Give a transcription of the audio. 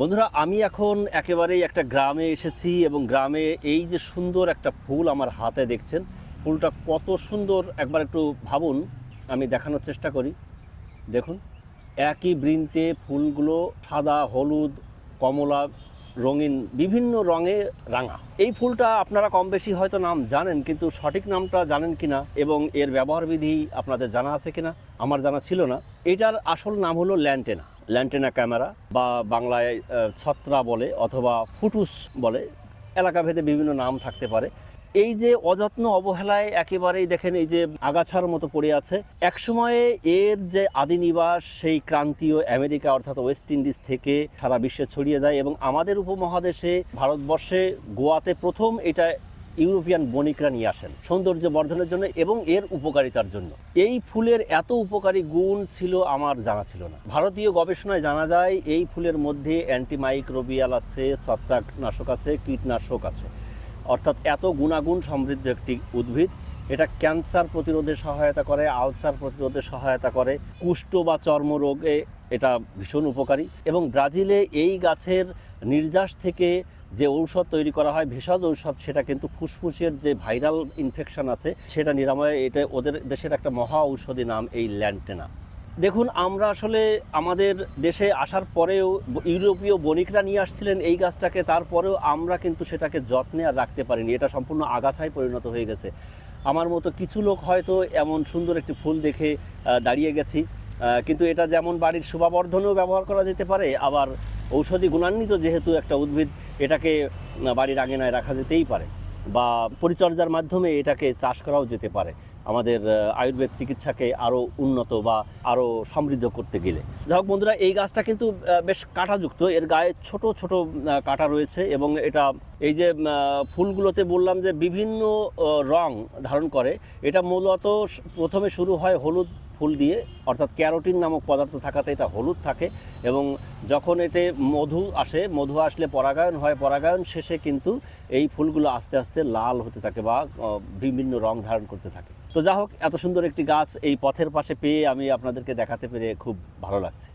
বন্ধুরা, আমি এখন একেবারেই একটা গ্রামে এসেছি এবং গ্রামে এই যে সুন্দর একটা ফুল আমার হাতে দেখছেন, ফুলটা কত সুন্দর একবার একটু ভাবুন, আমি দেখানোর চেষ্টা করি। দেখুন, একই বৃন্তে ফুলগুলো সাদা, হলুদ, কমলা, রঙিন, বিভিন্ন রঙে রাঙা। এই ফুলটা আপনারা কম বেশি হয়তো নাম জানেন, কিন্তু সঠিক নামটা জানেন কিনা এবং এর ব্যবহার বিধি আপনাদের জানা আছে কিনা, আমার জানা ছিল না। এটার আসল নাম হলো ল্যান্টেনা। ল্যান্টেনা ক্যামেরা বা বাংলায় ছত্রা বলে অথবা ফুটুস বলে, এলাকাভেদে বিভিন্ন নাম থাকতে পারে। এই যে অযত্ন অবহেলায় একেবারেই দেখেন এই যে আগাছার মতো পড়ে আছে। একসময়ে এর যে আদি নিবাস সেই ক্রান্তীয় আমেরিকা অর্থাৎ ওয়েস্ট ইন্ডিজ থেকে সারা বিশ্বে ছড়িয়ে যায় এবং আমাদের উপমহাদেশে ভারতবর্ষে গোয়াতে প্রথম এটা ইউরোপিয়ান বণিকরা নিয়ে আসেন সৌন্দর্য বর্ধনের জন্য এবং এর উপকারিতার জন্য। এই ফুলের এত উপকারী গুণ ছিল আমার জানা ছিল না। ভারতীয় গবেষণায় জানা যায়, এই ফুলের মধ্যে অ্যান্টিমাইক্রোবিয়াল আছে, ছত্রাকনাশক আছে, কীটনাশক আছে। অর্থাৎ এত গুণাগুণ সমৃদ্ধ একটি উদ্ভিদ, এটা ক্যান্সার প্রতিরোধে সহায়তা করে, আলসার প্রতিরোধে সহায়তা করে, কুষ্ঠ বা চর্মরোগে এটা ভীষণ উপকারী। এবং ব্রাজিলে এই গাছের নির্যাস থেকে যে ঔষধ তৈরি করা হয়, ভেষজ ঔষধ, সেটা কিন্তু ফুসফুসের যে ভাইরাল ইনফেকশন আছে, সেটা নিরাময়ে এটা ওদের দেশের একটা মহা ঔষধি নাম, এই ল্যান্টেনা। দেখুন, আমরা আসলে আমাদের দেশে আসার পরেও ইউরোপীয় বণিকরা নিয়ে আসছিলেন এই গাছটাকে, তারপরেও আমরা কিন্তু সেটাকে যত্নে আর রাখতে পারিনি। এটা সম্পূর্ণ আগাছায় পরিণত হয়ে গেছে। আমার মতো কিছু লোক হয়তো এমন সুন্দর একটি ফুল দেখে দাঁড়িয়ে গেছি। কিন্তু এটা যেমন বাড়ির শোভাবর্ধনেও ব্যবহার করা যেতে পারে, আবার ঔষধি গুণান্বিত যেহেতু একটা উদ্ভিদ, এটাকে বাড়ির আঙিনায় রাখা যেতেই পারে বা পরিচর্যার মাধ্যমে এটাকে চাষ করাও যেতে পারে আমাদের আয়ুর্বেদ চিকিৎসাকে আরও উন্নত বা আরও সমৃদ্ধ করতে গেলে। যাই হোক বন্ধুরা, এই গাছটা কিন্তু বেশ কাঁটাযুক্ত, এর গায়ে ছোট ছোট কাঁটা রয়েছে এবং এটা, এই যে ফুলগুলোতে বললাম যে বিভিন্ন রং ধারণ করে, এটা মূলত প্রথমে শুরু হয় হলুদ ফুল দিয়ে, অর্থাৎ ক্যারোটিন নামক পদার্থ থাকাতে এটা হলুদ থাকে এবং যখন এতে মধু আসে, মধু আসলে পরাগায়ন হয়, পরাগায়ন শেষে কিন্তু এই ফুলগুলো আস্তে আস্তে লাল হতে থাকে বা বিভিন্ন রং ধারণ করতে থাকে। তো যা হোক এত সুন্দর একটি গাছ এই পথের পাশে পেয়ে আমি আপনাদেরকে দেখাতে পেরে খুব ভালো লাগছে।